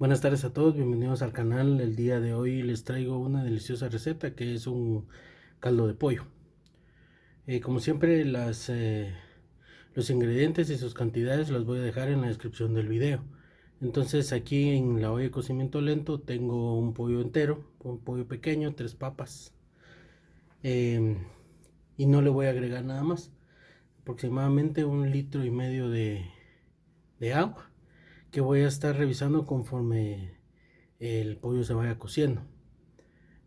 Buenas tardes a todos, bienvenidos al canal. El día de hoy les traigo una deliciosa receta que es un caldo de pollo. Eh, como siempre, las, eh, los ingredientes y sus cantidades los voy a dejar en la descripción del video. Entonces aquí en la olla de cocimiento lento tengo un pollo entero, un pollo pequeño, tres papas. Em, y no le voy a agregar nada más. Aproximadamente un litro y medio de, de agua que voy a estar revisando conforme el pollo se vaya cociendo.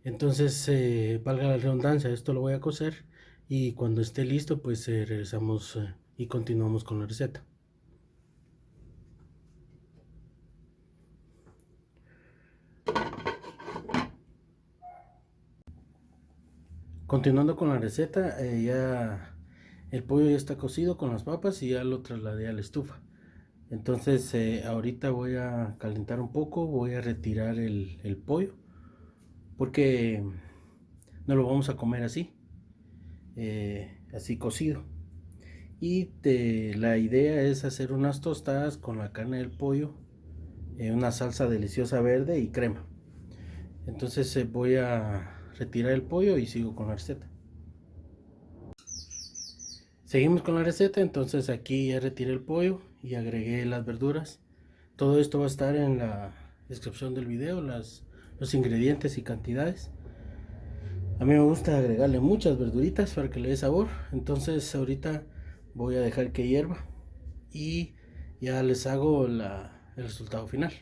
Entonces, eh, valga la redundancia, esto lo voy a cocer y cuando esté listo, pues eh, regresamos eh, y continuamos con la receta. Continuando con la receta, ya el pollo ya está cocido con las papas y ya lo trasladé a la estufa. Entonces eh, ahorita voy a calentar un poco, voy a retirar el, pollo porque no lo vamos a comer así, eh, así cocido. Y la idea es hacer unas tostadas con la carne del pollo, eh, una salsa deliciosa verde y crema. Entonces voy a retirar el pollo y sigo con la receta. Seguimos con la receta, entonces aquí ya retiré el pollo y agregué las verduras. Todo esto va a estar en la descripción del video, las, los ingredientes y cantidades. A mí me gusta agregarle muchas verduritas para que le dé sabor. Entonces ahorita voy a dejar que hierva y ya les hago el resultado final.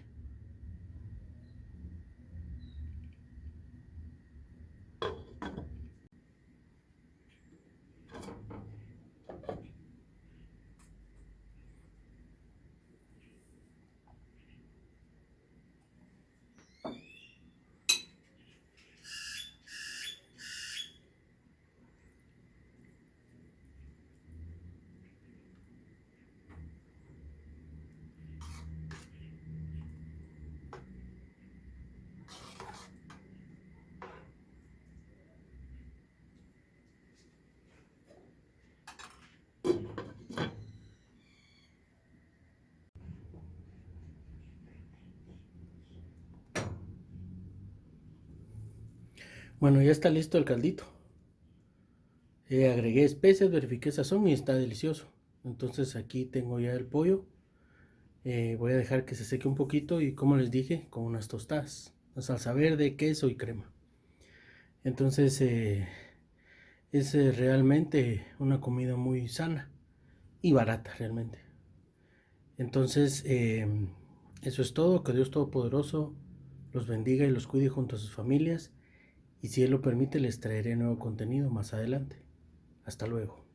Bueno, ya está listo el caldito. Eh, agregué especias, verifiqué sazón y está delicioso. Entonces aquí tengo ya el pollo. Eh, voy a dejar que se seque un poquito y como les dije, con unas tostadas. Una salsa verde, queso y crema. Entonces eh, es realmente una comida muy sana y barata realmente. Entonces eso es todo. Que Dios Todopoderoso los bendiga y los cuide junto a sus familias y si Él lo permite les traeré nuevo contenido más adelante. Hasta luego.